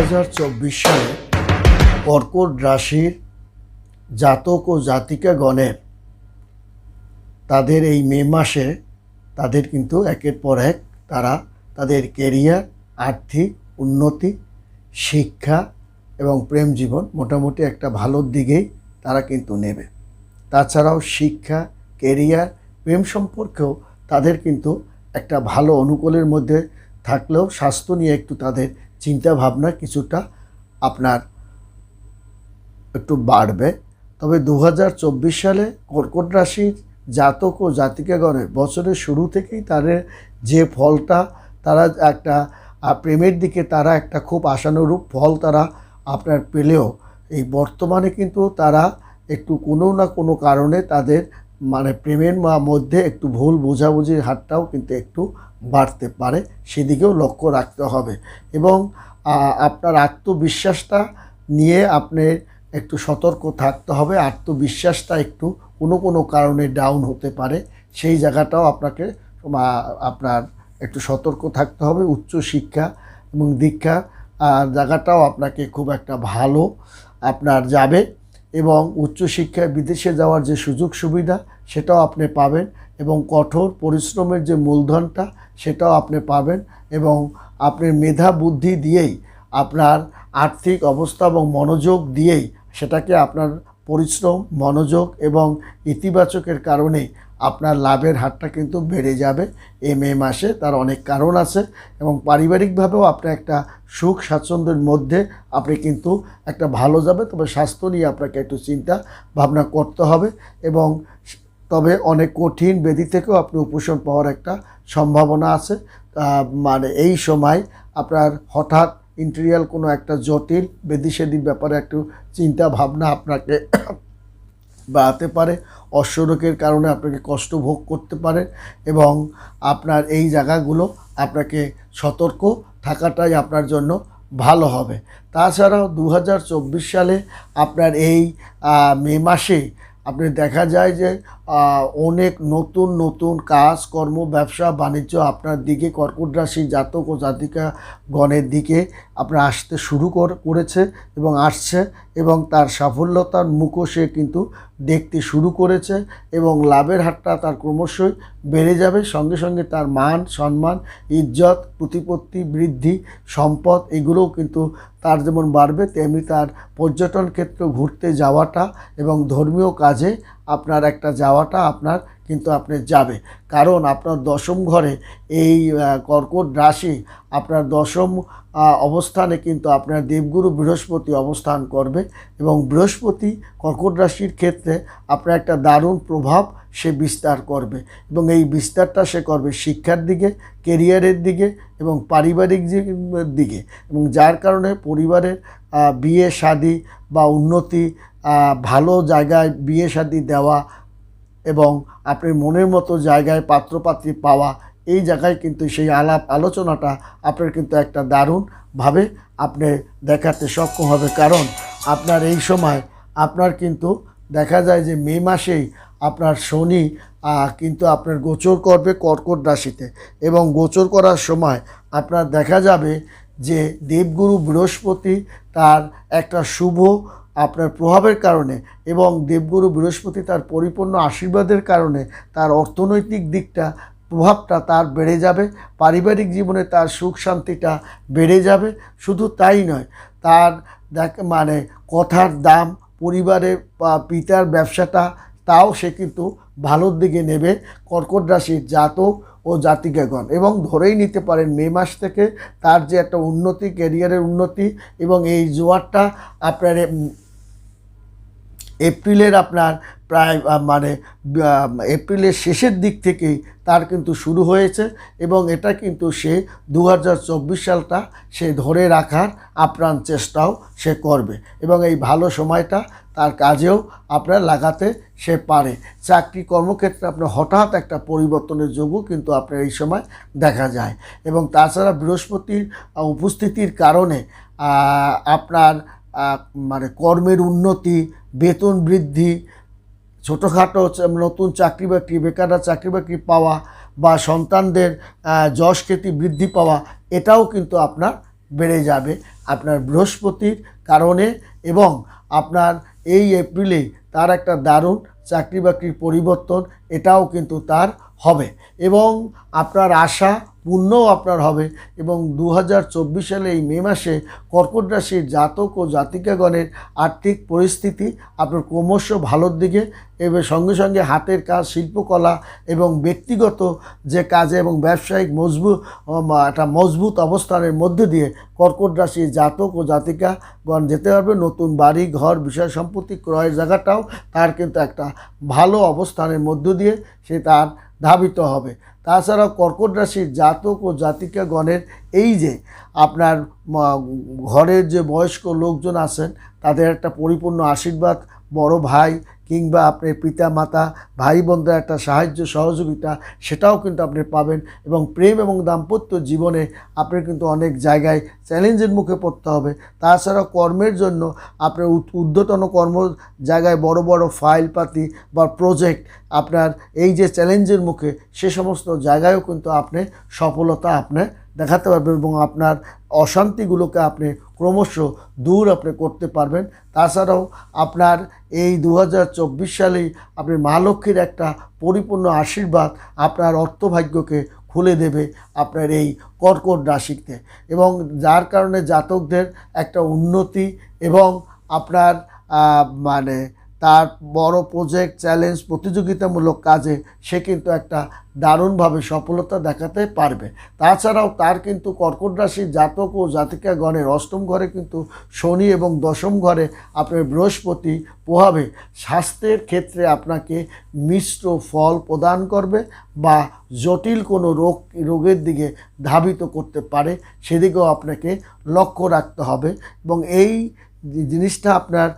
হাজার চব্বিশ সালে কর্কট রাশির জাতক ও জাতিকাগণের তাদের এই মে মাসে তাদের কিন্তু একের পর এক তারা তাদের কেরিয়ার আর্থিক, উন্নতি, শিক্ষা এবং প্রেম জীবন মোটামুটি একটা ভালোর দিকেই তারা কিন্তু নেবে। তাছাড়াও শিক্ষা কেরিয়ার প্রেম সম্পর্কেও তাদের কিন্তু একটা ভালো অনুকূলের মধ্যে থাকলেও স্বাস্থ্য নিয়ে একটু তাদের চিন্তা ভাবনা কিছুটা আপনার একটু বাড়বে। তবে দু হাজার চব্বিশ সালে কর্কট রাশির জাতক ও জাতিকাগণের বছরের শুরু থেকেই তাদের যে ফলটা তারা একটা প্রেমের দিকে তারা একটা খুব আশানুরূপ ফল তারা আপনার পেলেও, এই বর্তমানে কিন্তু তারা একটু কোনো না কোনো কারণে তাদের মানে প্রেমের মধ্যে একটু ভুল বোঝাবুঝির হারটাও কিন্তু একটু বাড়তে পারে, সেদিকেও লক্ষ্য রাখতে হবে। এবং আপনার আত্মবিশ্বাসটা নিয়ে আপনি একটু সতর্ক থাকতে হবে, আত্মবিশ্বাসটা একটু কোনো কোনো কারণে ডাউন হতে পারে, সেই জায়গাটাও আপনাকে আপনার একটু সতর্ক থাকতে হবে, উচ্চ শিক্ষা এবং দীক্ষা জায়গাটাও আপনাকে খুব একটা ভালো আপনার যাবে। এবং উচ্চশিক্ষায় বিদেশে যাওয়ার যে সুযোগ সুবিধা, সেটাও আপনি পাবেন এবং কঠোর পরিশ্রমের যে মূলধনটা, সেটাও আপনি পাবেন এবং আপনার মেধা বুদ্ধি দিয়েই, আপনার আর্থিক অবস্থা এবং মনোযোগ দিয়েই, সেটাকে আপনার পরিশ্রম, মনোযোগ এবং ইতিবাচকের কারণে আপনার লাভের হারটা কিন্তু বেড়ে যাবে। এই মে মাসে তার অনেক কারণ আছে এবং পারিবারিকভাবেও আপনি একটা সুখ স্বাচ্ছন্দ্যের মধ্যে আপনি কিন্তু একটা ভালো যাবে, তবে স্বাস্থ্য নিয়ে আপনাকে একটু চিন্তা ভাবনা করতে হবে এবং তবে অনেক কঠিন ব্যাধি থেকেও আপনি উপশম পাওয়ার একটা সম্ভাবনা আছে। মানে এই সময় আপনার হঠাৎ ইন্টেরিয়াল কোনো একটা জটিল বেদি সেদির ব্যাপারে একটু চিন্তা ভাবনা আপনাকে বাড়াতে পারে অশ্বরোগের কারণে আপনাকে কষ্ট ভোগ করতে পারে এবং আপনার এই জায়গাগুলো আপনাকে সতর্ক থাকাটাই আপনার জন্য ভালো হবে। তাছাড়াও দু হাজার চব্বিশ সালে আপনার এই মে মাসে আপনি দেখা যায় যে অনেক নতুন নতুন কাজ কর্ম ব্যবসা, বাণিজ্য আপনার দিকে, কর্কট রাশি জাতক ও জাতিকা গণের দিকে আপনার আসতে শুরু কর- করেছে এবং আসছে এবং তার সাফল্যতার মুখও সে কিন্তু দেখতে শুরু করেছে এবং লাভের হারটা তার ক্রমশই বেড়ে যাবে। সঙ্গে সঙ্গে তার মান, সম্মান, ইজ্জত, প্রতিপত্তি, বৃদ্ধি, সম্পদ এগুলোও কিন্তু তার যেমন বাড়বে, তেমনি তার পর্যটন ক্ষেত্র ঘুরতে যাওয়াটা এবং ধর্মীয় কাজে আপনার একটা যাওয়াটা আপনার কিন্তু আপনি যাবে। কারণ আপনার দশম ঘরে এই কর্কট রাশি আপনার দশম অবস্থানে কিন্তু আপনার দেবগুরু বৃহস্পতি অবস্থান করবে এবং বৃহস্পতি কর্কট রাশির ক্ষেত্রে আপনার একটা দারুণ প্রভাব সে বিস্তার করবে এবং এই বিস্তারটা সে করবে শিক্ষার দিকে কেরিয়ারের দিকে এবং পারিবারিক দিকে এবং যার কারণে পরিবারের বিয়ে, শাদি বা উন্নতি ভালো জায়গায় বিয়ে শাদি দেওয়া এবং আপনার মনের মতো জায়গায় পাত্রপাত্রী পাওয়া, এই জায়গায় কিন্তু সেই আলাপ আলোচনাটা আপনার কিন্তু একটা দারুণভাবে আপনি দেখাতে সক্ষম হবে। কারণ আপনার এই সময় আপনার কিন্তু দেখা যায় যে মে মাসেই আপনার শনি কিন্তু আপনার গোচর করবে কর্কট রাশিতে এবং গোচর করার সময় আপনার দেখা যাবে যে দেবগুরু বৃহস্পতি তার একটা শুভ আপনার প্রভাবের কারণে এবং দেবগুরু বৃহস্পতি তার পরিপূর্ণ আশীর্বাদের কারণে তার অর্থনৈতিক দিকটা, প্রভাবটা তার বেড়ে যাবে, পারিবারিক জীবনে তার সুখ শান্তিটা বেড়ে যাবে। শুধু তাই নয়, তার দেখ মানে কথার দাম পরিবারে বা পিতার ব্যবসাটা, তাও সে কিন্তু ভালোর দিকে নেবে। কর্কট রাশির জাতক ও জাতিকাগণ। এবং ধরেই নিতে পারেন মে মাস থেকে তার যে একটা উন্নতি, ক্যারিয়ারের উন্নতি এবং এই জোয়ারটা আপনার এপ্রিলের আপনার প্রায় মানে এপ্রিলের শেষের দিক থেকেই তার কিন্তু শুরু হয়েছে এবং এটা কিন্তু সে দু হাজার চব্বিশ সালটা সে ধরে রাখার আপ্রাণ চেষ্টাও সে করবে এবং এই ভালো সময়টা তার কাজেও আপনার লাগাতে সে পারে। চাকরি কর্মক্ষেত্রে আপনার হঠাৎ একটা পরিবর্তনের যোগও কিন্তু আপনার এই সময় দেখা যায়। এবং তাছাড়া বৃহস্পতির উপস্থিতির কারণে আপনার মানে কর্মের উন্নতি, বেতন বৃদ্ধি, ছোটোখাটো নতুন চাকরি বাকরি, বেকাররা চাকরি বাকরি পাওয়া বা সন্তানদের যশ খ্যাতি বৃদ্ধি পাওয়া, এটাও কিন্তু আপনার বেড়ে যাবে। আপনার বৃহস্পতির কারণে এবং আপনার এই এপ্রিলে তার একটা দারুণ চাকরি বাকরির পরিবর্তন এটাও কিন্তু তার হবে এবং আপনার আশা পূর্ণও আপনার হবে এবং দু হাজার চব্বিশ সালে এই মে মাসে কর্কট রাশির জাতক ও জাতিকাগণের আর্থিক পরিস্থিতি আপনার ক্রমশ ভালোর দিকে এবং সঙ্গে সঙ্গে হাতের কাজ, শিল্পকলা এবং ব্যক্তিগত যে কাজে এবং ব্যবসায়িক মজবুত একটা মজবুত অবস্থানের মধ্যে দিয়ে কর্কট রাশির জাতক ও জাতিকাগণ যেতে পারবে। নতুন বাড়ি, ঘর, বিষয় সম্পত্তি ক্রয়ের জায়গাটাও তার কিন্তু একটা ভালো অবস্থানের মধ্য দিয়ে সে তার ধাবিত হবে। তাছাড়া কর্কট রাশির জাতক ও জাতিকাগণের এই যে আপনার ঘরের যে বয়স্ক লোকজন আছেন, তাদের একটা পরিপূর্ণ আশীর্বাদ, বড় ভাই কিংবা আপনার পিতা, মাতা, ভাই, বোনদের একটা সাহায্য, সহযোগিতা, সেটাও কিন্তু আপনি পাবেন এবং প্রেম এবং দাম্পত্য জীবনে আপনার কিন্তু অনেক জায়গায় চ্যালেঞ্জের মুখে পড়তে হবে। তাছাড়া কর্মের জন্য আপনার উদ- ঊর্ধ্বতন কর্ম জায়গায় বড় বড় ফাইল পাতি বা প্রজেক্ট আপনার এই যে চ্যালেঞ্জের মুখে সে সমস্ত জায়গায়ও কিন্তু আপনি সফলতা আপনি দেখাতে পারবেন এবং আপনার অশান্তিগুলোকে আপনি ক্রমশ দূর আপনি করতে পারবেন। তাছাড়াও আপনার এই দু হাজার চব্বিশ সালেই আপনি মা লক্ষ্মীর একটা পরিপূর্ণ আশীর্বাদ আপনার অর্থভাগ্যকে খুলে দেবে আপনার এই কর্কট রাশিতে এবং যার কারণে জাতকদের একটা উন্নতি এবং আপনার মানে তার বড় প্রজেক্ট চ্যালেঞ্জ প্রতিযোগিতামূলক কাজে সে কিন্তু একটা দারুণভাবে সফলতা দেখাতে পারবে। তাছাড়াও তার কিন্তু কর্কট রাশির জাতক ও জাতিকাগণের অষ্টম ঘরে কিন্তু শনি এবং দশম ঘরে আপনার বৃহস্পতি পোহাবে। স্বাস্থ্যের ক্ষেত্রে আপনাকে মিশ্র ফল প্রদান করবে বা জটিল কোনো রোগ, রোগের দিকে ধাবিত করতে পারে। সেদিকেও আপনাকে লক্ষ্য রাখতে হবে এবং এই জিনিসটা আপনার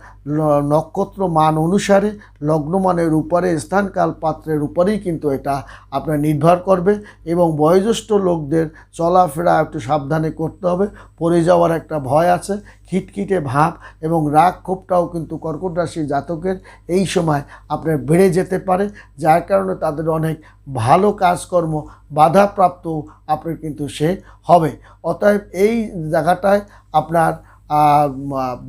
নক্ষত্র মান অনুসারে লগ্নমানের উপরে, স্থানকাল পাত্রের উপরেই কিন্তু এটা আপনার নির্ভর করবে এবং বয়োজ্যেষ্ঠ লোকদের চলাফেরা একটু সাবধানে করতে হবে। পড়ে যাওয়ার একটা ভয় আছে, খিটখিটে ভাব এবং রাগ ক্ষোভটাও কিন্তু কর্কট রাশির জাতকের এই সময় আপনার বেড়ে যেতে পারে, যার কারণে তাদের অনেক ভালো কাজকর্ম বাধাপ্রাপ্ত আপনার কিন্তু সে হবে। অতএব এই জায়গাটায় আপনার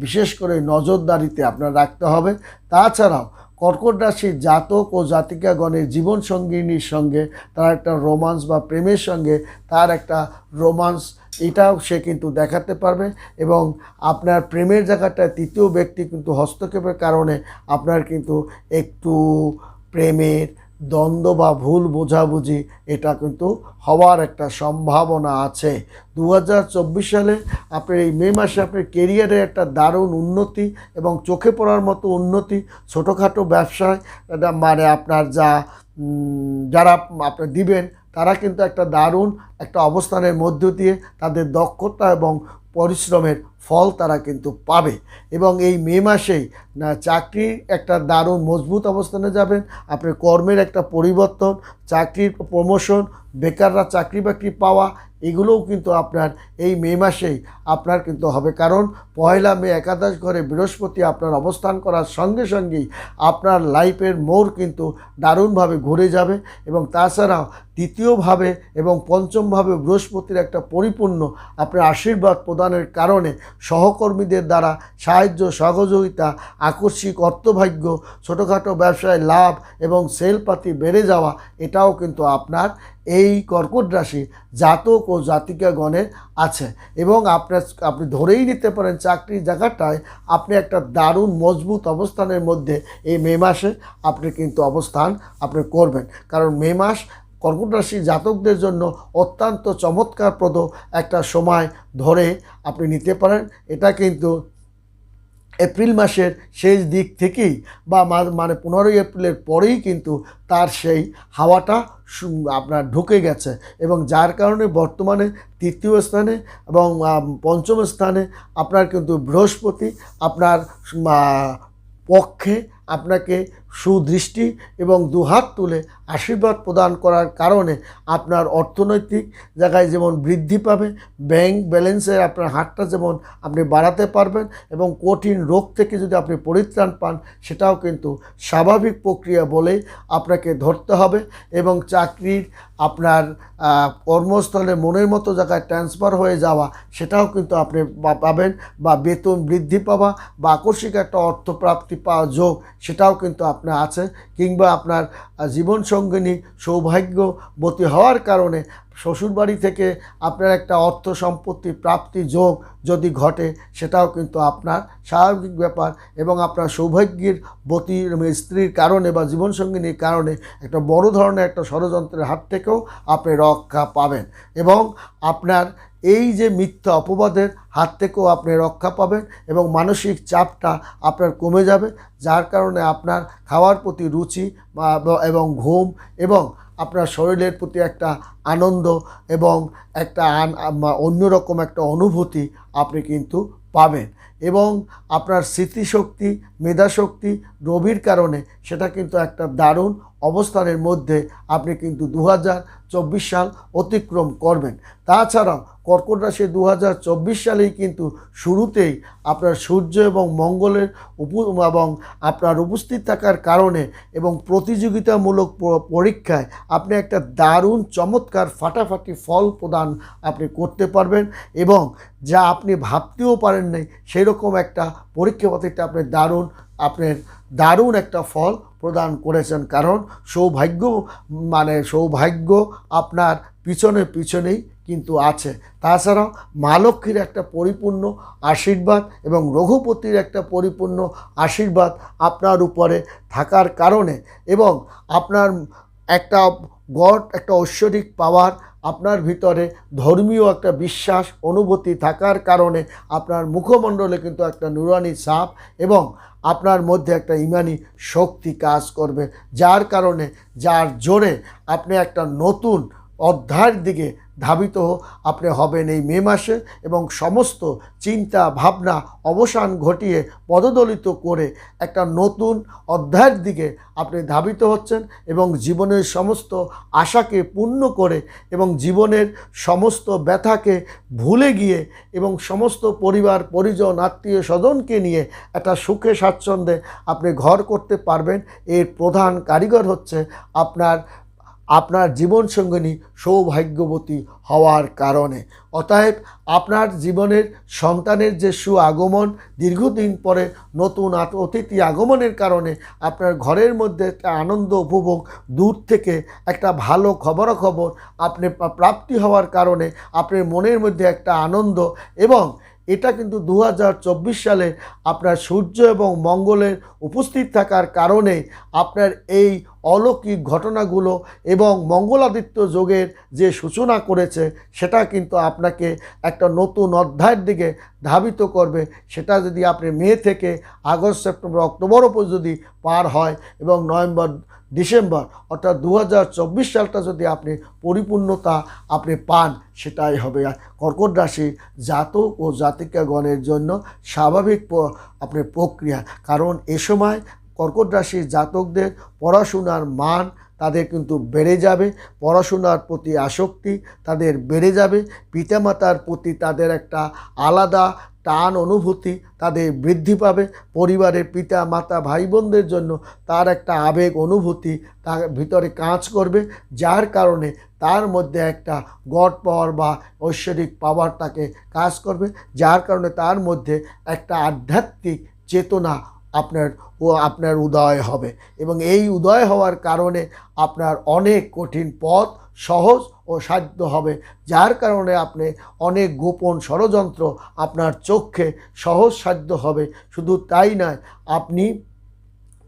বিশেষ করে নজরদারিতে আপনার রাখতে হবে। তাছাড়াও কর্কট রাশির জাতক ও জাতিকাগণের জীবন সঙ্গিনীর সঙ্গে তার একটা রোমান্স বা প্রেমের সঙ্গে তার একটা রোমান্স, এটাও সে কিন্তু দেখাতে পারবে এবং আপনার প্রেমের জায়গাটায় তৃতীয় ব্যক্তি কিন্তু হস্তক্ষেপের কারণে আপনার কিন্তু একটু প্রেমের দ্বন্দ্ব বা ভুল বোঝাবুঝি, এটা কিন্তু হওয়ার একটা সম্ভাবনা আছে। দু হাজার চব্বিশ সালে আপনার এই মে মাসে আপনার কেরিয়ারে একটা দারুণ উন্নতি এবং চোখে পড়ার মতো উন্নতি, ছোটোখাটো ব্যবসায়, এটা মানে আপনার যা যারা আপনার দিবেন, তারা কিন্তু একটা দারুণ একটা অবস্থানের মধ্য দিয়ে তাদের দক্ষতা এবং পরিশ্রমের ফল তারা কিন্তু পাবে। এবং এই মে মাসেই না, চাকরির একটা দারুণ মজবুত অবস্থানে যাবেন। আপনার কর্মের একটা পরিবর্তন, চাকরির প্রমোশন বেকাররা চাকরি বাকরি পাওয়া, এগুলোও কিন্তু আপনার এই মে মাসেই আপনার কিন্তু হবে। কারণ পয়লা মে একাদশ ঘরে বৃহস্পতি আপনার অবস্থান করার সঙ্গে সঙ্গেই আপনার লাইফের মোড় কিন্তু দারুণভাবে ঘুরে যাবে এবং তাছাড়াও তৃতীয়ভাবে এবং পঞ্চমভাবে বৃহস্পতির একটা পরিপূর্ণ আপনার আশীর্বাদ প্রদানের কারণে সহকর্মীদের দ্বারা সাহায্য, সহযোগিতা, আকস্মিক অর্থভাগ্য, ছোটোখাটো ব্যবসায় লাভ এবং সেলপাতি বেড়ে যাওয়া, এটাও কিন্তু আপনার এই কর্কট রাশি জাতক ও জাতিকাগণের আছে। এবং আপনার, আপনি ধরেই নিতে পারেন চাকরির জায়গাটায় আপনি একটা দারুণ মজবুত অবস্থানের মধ্যে এই মে মাসে আপনি কিন্তু অবস্থান আপনি করবেন। কারণ মে মাস কর্কট রাশি জাতকদের জন্য অত্যন্ত চমৎকারপ্রদ একটা সময় ধরে আপনি নিতে পারেন। এটা কিন্তু এপ্রিল মাসের শেষ দিক থেকেই বা মানে পনেরোই এপ্রিলের পরেই কিন্তু তার সেই হাওয়াটা আপনার ঢুকে গেছে এবং যার কারণে বর্তমানে তৃতীয় স্থানে এবং পঞ্চম স্থানে আপনার কিন্তু বৃহস্পতি আপনার পক্ষে আপনাকে সুদৃষ্টি এবং দুহাত তুলে আশীর্বাদ প্রদান করার কারণে আপনার অর্থনৈতিক জায়গায় যেমন বৃদ্ধি পাবে, ব্যাংক ব্যালেন্সের আপনার হাতটা যেমন আপনি বাড়াতে পারবেন এবং কঠিন রোগ থেকে যদি আপনি পরিত্রাণ পান, সেটাও কিন্তু স্বাভাবিক প্রক্রিয়া বলেই আপনাকে ধরতে হবে এবং চাকরির আপনার কর্মস্থলে মনের মতো জায়গায় ট্রান্সফার হয়ে যাওয়া, সেটাও কিন্তু আপনি পাবেন বা বেতন বৃদ্ধি পাওয়া বা আকস্মিক একটা অর্থপ্রাপ্তি পাওয়া যোগ, সেটাও কিন্তু আপনার আছে কিংবা আপনার জীবনসঙ্গিনী সৌভাগ্যবতী হওয়ার কারণে শ্বশুরবাড়ি থেকে আপনার একটা অর্থ সম্পত্তি প্রাপ্তি যোগ যদি ঘটে, সেটাও কিন্তু আপনার স্বাভাবিক ব্যাপার এবং আপনার সৌভাগ্যের বতী স্ত্রীর কারণে বা জীবনসঙ্গিনীর কারণে একটা বড় ধরনের একটা ষড়যন্ত্রের হাত থেকেও আপনি রক্ষা পাবেন এবং আপনার এই যে মিথ্যা অপবাদের হাত থেকেও আপনি রক্ষা পাবেন এবং মানসিক চাপটা আপনার কমে যাবে, যার কারণে আপনার খাওয়ার প্রতি রুচি এবং ঘুম এবং আপনার শরীরের প্রতি একটা আনন্দ এবং একটা অন্যরকম একটা অনুভূতি আপনি কিন্তু পাবেন। এবং আপনার স্মৃতিশক্তি, মেধাশক্তি রবির কারণে সেটা কিন্তু একটা দারুণ অবস্থানের মধ্যে আপনি কিন্তু দু সাল অতিক্রম করবেন। তাছাড়াও কর্কট রাশি দু সালেই কিন্তু শুরুতেই আপনার সূর্য এবং মঙ্গলের উপু এবং আপনার উপস্থিত থাকার কারণে এবং প্রতিযোগিতামূলক পরীক্ষায় আপনি একটা দারুণ চমৎকার ফাটাফাটি ফল প্রদান আপনি করতে পারবেন এবং যা আপনি ভাবতেও পারেন নাই সেই রকম একটা পরীক্ষা আপনি দারুণ আপনার দারুণ একটা ফল প্রদান করেছেন। কারণ সৌভাগ্য মানে সৌভাগ্য আপনার পিছনে পিছনেই কিন্তু আছে। তাছাড়াও মা লক্ষ্মীর একটা পরিপূর্ণ আশীর্বাদ এবং রঘুপতির একটা পরিপূর্ণ আশীর্বাদ আপনার উপরে থাকার কারণে এবং আপনার একটা গড, একটা ঐশ্বরিক পাওয়ার আপনার ভিতরে ধর্মীয় একটা বিশ্বাস, অনুভূতি থাকার কারণে আপনার মুখমণ্ডলে কিন্তু একটা নুরানি ছাপ এবং আপনার মধ্যে একটা ইমানি শক্তি কাজ করবে। যার কারণে, যার জোরে আপনি একটা নতুন অধ্যায়ের দিকে ধাবিত আপনি হবেন এই মে মাসে এবং সমস্ত চিন্তা, ভাবনা, অবসান ঘটিয়ে পদদলিত করে একটা নতুন অধ্যায়ের দিকে আপনি ধাবিত হচ্ছেন এবং জীবনের সমস্ত আশাকে পূর্ণ করে এবং জীবনের সমস্ত ব্যথাকে ভুলে গিয়ে এবং সমস্ত পরিবার, পরিজন, আত্মীয় স্বজনকে নিয়ে একটা সুখে স্বাচ্ছন্দ্যে আপনি ঘর করতে পারবেন। এর প্রধান কারিগর হচ্ছে আপনার আপনার জীবনসঙ্গিনী সৌভাগ্যবতী হওয়ার কারণে। অতএব আপনার জীবনের সন্তানের যে সু আগমন দীর্ঘদিন পরে নতুন অতিথি আগমনের কারণে আপনার ঘরের মধ্যে একটা আনন্দ উপভোগ দূর থেকে একটা ভালো খবরাখবর আপনি প্রাপ্তি হওয়ার কারণে আপনার মনের মধ্যে একটা আনন্দ এবং এটা কিন্তু দু হাজার চব্বিশ সালে আপনার সূর্য এবং মঙ্গলের উপস্থিত থাকার কারণে আপনার এই অলৌকিক ঘটনাগুলো এবং মঙ্গলাদিত্য যোগের যে সূচনা করেছে, সেটা কিন্তু আপনাকে একটা নতুন অধ্যায়ের দিকে ধাবিত করবে। সেটা যদি আপনি মে থেকে আগস্ট, সেপ্টেম্বর, অক্টোবর পর্যন্ত যদি পার হয় এবং নভেম্বর ডিসেম্বর, অর্থাৎ দু হাজার চব্বিশ সালটা যদি আপনি পরিপূর্ণতা আপনি পান, সেটাই হবে। কর্কট রাশি জাতক ও জাতিকাগণের জন্য স্বাভাবিক আপনি প্রক্রিয়া। কারণ এ সময় কর্কট রাশির জাতকদের পড়াশোনার মান তাদের কিন্তু বেড়ে যাবে, পড়াশোনার প্রতি আসক্তি তাদের বেড়ে যাবে, পিতামাতার প্রতি তাদের একটা আলাদা টান অনুভূতি তাদের বৃদ্ধি পাবে। পরিবারের পিতা, মাতা ভাই বোনদের জন্য তার একটা আবেগ অনুভূতি তার ভিতরে কাজ করবে, যার কারণে তার মধ্যে একটা গড পাওয়ার বা ঐশ্বরিক পাওয়ার তাকে কাজ করবে, যার কারণে তার মধ্যে একটা আধ্যাত্মিক চেতনা আপনার ও আপনার উদয় হবে। এবং এই উদয় হওয়ার কারণে আপনার অনেক কঠিন পথ সহজ ও সাধ্য হবে, যার কারণে আপনি অনেক গোপন ষড়যন্ত্র আপনার চোখে সহজ সাধ্য হবে। শুধু তাই নয়, আপনি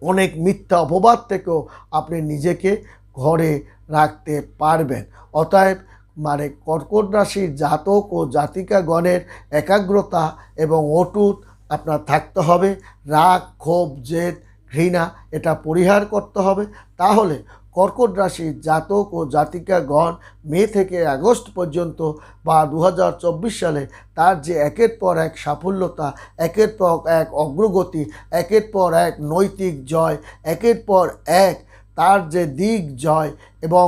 অনেক মিথ্যা অপবাদ থেকেও আপনি নিজেকে ঘরে রাখতে পারবেন। অতএব মানে কর্কট রাশির জাতক ও জাতিকাগণের একাগ্রতা এবং অটুট আপনার থাকতে হবে। রাগ, ক্ষোভ, জেদ, ঘৃণা, এটা পরিহার করতে হবে। তাহলে কর্কট রাশির জাতক ও জাতিকাগণ মে থেকে আগস্ট পর্যন্ত বা দু হাজার চব্বিশ সালে তার যে একের পর এক সাফল্যতা, একের পর এক অগ্রগতি, একের পর এক নৈতিক জয়, একের পর এক তার যে দিক জয় এবং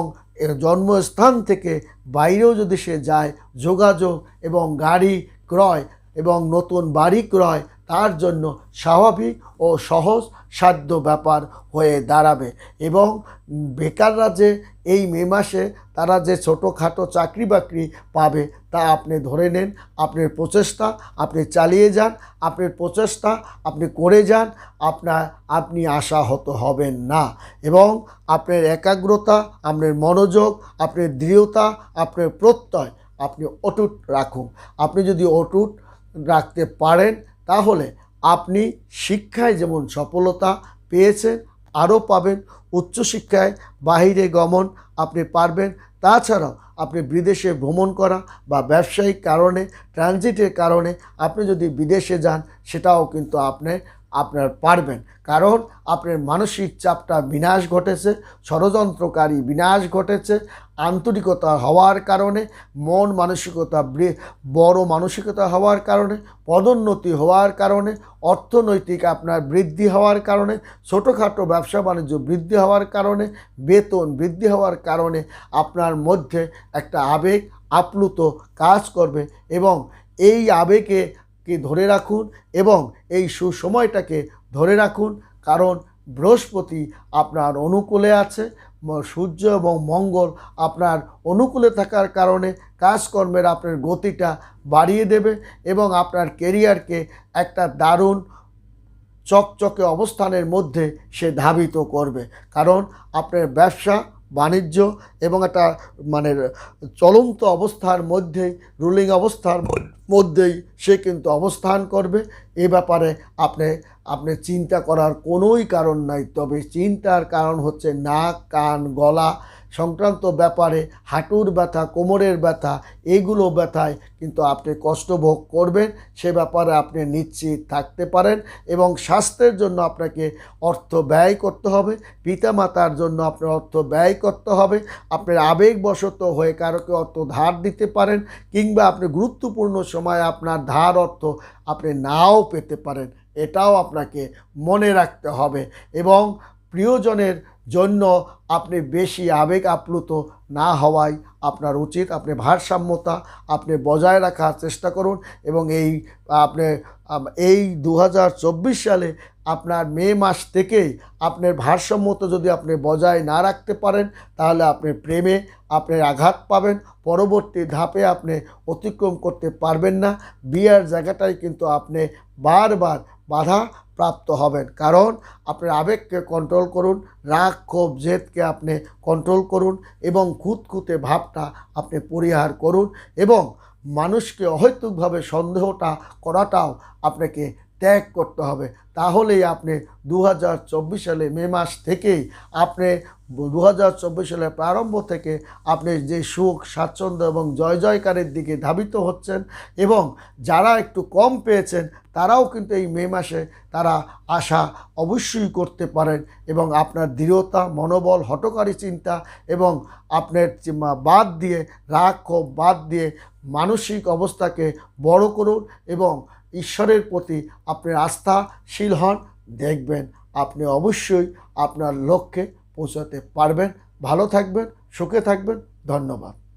জন্মস্থান থেকে বাইরেও যদি সে যায়, যোগাযোগ এবং গাড়ি ক্রয় এবং নতুন বাড়ি ক্রয় তার জন্য স্বাভাবিক ও সহজ সাধ্য ব্যাপার হয়ে দাঁড়াবে। এবং বেকাররা যে এই মে মাসে তারা যে ছোটোখাটো চাকরি বাকরি পাবে তা আপনি ধরে নেন আপনার প্রচেষ্টা, আপনি চালিয়ে যান আপনার প্রচেষ্টা, আপনি করে যান, আপনার, আপনি আশাহত হবেন না। এবং আপনার একাগ্রতা, আপনার মনোযোগ, আপনার দৃঢ়তা, আপনার প্রত্যয় আপনি অটুট রাখুন। আপনি যদি অটুট রাখতে পারেন তাহলে আপনি শিক্ষায় যেমন সফলতা পেয়েছেন, আরও পাবেন, উচ্চশিক্ষায় বাহিরে গমন আপনি পারবেন। তাছাড়াও আপনি বিদেশে ভ্রমণ করা বা ব্যবসায়িক কারণে ট্রানজিটের কারণে আপনি যদি বিদেশে যান, সেটাও কিন্তু আপনি আপনার পারবেন। কারণ আপনার মানসিক চাপটা বিনাশ ঘটেছে, ষড়যন্ত্রকারী বিনাশ ঘটেছে, আন্তরিকতা হওয়ার কারণে, মন মানসিকতা বড় মানসিকতা হওয়ার কারণে, পদোন্নতি হওয়ার কারণে, অর্থনৈতিক আপনার বৃদ্ধি হওয়ার কারণে, ছোটোখাটো ব্যবসা বাণিজ্য বৃদ্ধি হওয়ার কারণে, বেতন বৃদ্ধি হওয়ার কারণে আপনার মধ্যে একটা আবেগ, আপ্লুত কাজ করবে এবং এই আবেগে কে ধরে রাখুন এবং এই সুসময়টাকে ধরে রাখুন। কারণ বৃহস্পতি আপনার অনুকূলে আছে সূর্য এবং মঙ্গল আপনার অনুকূলে থাকার কারণে কাজকর্মের আপনার গতিটা বাড়িয়ে দেবে এবং আপনার কেরিয়ারকে একটা দারুণ চকচকে অবস্থানের মধ্যে সে ধাবিত করবে। কারণ আপনার ব্যবসা বাণিজ্য এবং একটা মানে চলন্ত অবস্থার মধ্যেই রুলিং অবস্থার মধ্যেই সে কিন্তু অবস্থান করবে। এ ব্যাপারে আপনি আপনি চিন্তা করার কোনোই কারণ নাই। তবে চিন্তার কারণ হচ্ছে নাক, কান, গলা সংক্রান্ত ব্যাপারে হাঁটুর ব্যথা, কোমরের ব্যথা এইগুলো ব্যথায় কিন্তু আপনি কষ্ট ভোগ করবেন। সে ব্যাপারে আপনি নিশ্চিত থাকতে পারেন এবং স্বাস্থ্যের জন্য আপনাকে অর্থ ব্যয় করতে হবে। পিতামাতার জন্য আপনার অর্থ ব্যয় করতে হবে। আপনার আবেগবশত হয়ে কারোকে অর্থ ধার দিতে পারেন কিংবা আপনি গুরুত্বপূর্ণ সময় আপনার ধার অর্থ আপনি নাও পেতে পারেন। এটাও আপনাকে মনে রাখতে হবে এবং প্রিয়জনের জন্য আপনি বেশি আবেগ আপ্লুত না হওয়াই আপনার উচিত আপনি ভারসাম্যতা আপনি বজায় রাখার চেষ্টা করুন এবং এই, আপনি এই দু হাজার চব্বিশ সালে আপনার মে মাস থেকেই আপনার ভারসাম্যতা যদি আপনি বজায় না রাখতে পারেন, তাহলে আপনি প্রেমে আপনি আঘাত পাবেন। পরবর্তী ধাপে আপনি অতিক্রম করতে পারবেন না। বিয়ার জায়গাটাই কিন্তু আপনি বারবার বাধা প্রাপ্ত হবেন। কারণ আপনার আবেগকে কন্ট্রোল করুন, রাগ, ক্ষোভ, জেদকে আপনি কন্ট্রোল করুন এবং খুঁতখুঁতে ভাবটা আপনি পরিহার করুন এবং মানুষকে অহৈতুকভাবে সন্দেহটা করাটাও আপনাকে ত্যাগ করতে হবে। তাহলেই আপনি দু হাজার চব্বিশ সালে মে মাস থেকেই আপনি দু সালের প্রারম্ভ থেকে আপনি যে সুখ, স্বাচ্ছন্দ্য এবং জয় জয়কারের দিকে ধাবিত হচ্ছেন এবং যারা একটু কম পেয়েছেন তারাও কিন্তু এই মে মাসে তারা আশা অবশ্যই করতে পারেন এবং আপনার দৃঢ়তা, মনোবল হটকারী চিন্তা এবং আপনার বাদ দিয়ে, রাগ ক্ষোভ বাদ দিয়ে মানসিক অবস্থাকে বড় করুন এবং ঈশ্বরের প্রতি আপনি আস্থাশীল হন। দেখবেন আপনি অবশ্যই আপনার লক্ষ্যে পৌঁছাতে পারবেন। ভালো থাকবেন, সুখে থাকবেন। ধন্যবাদ।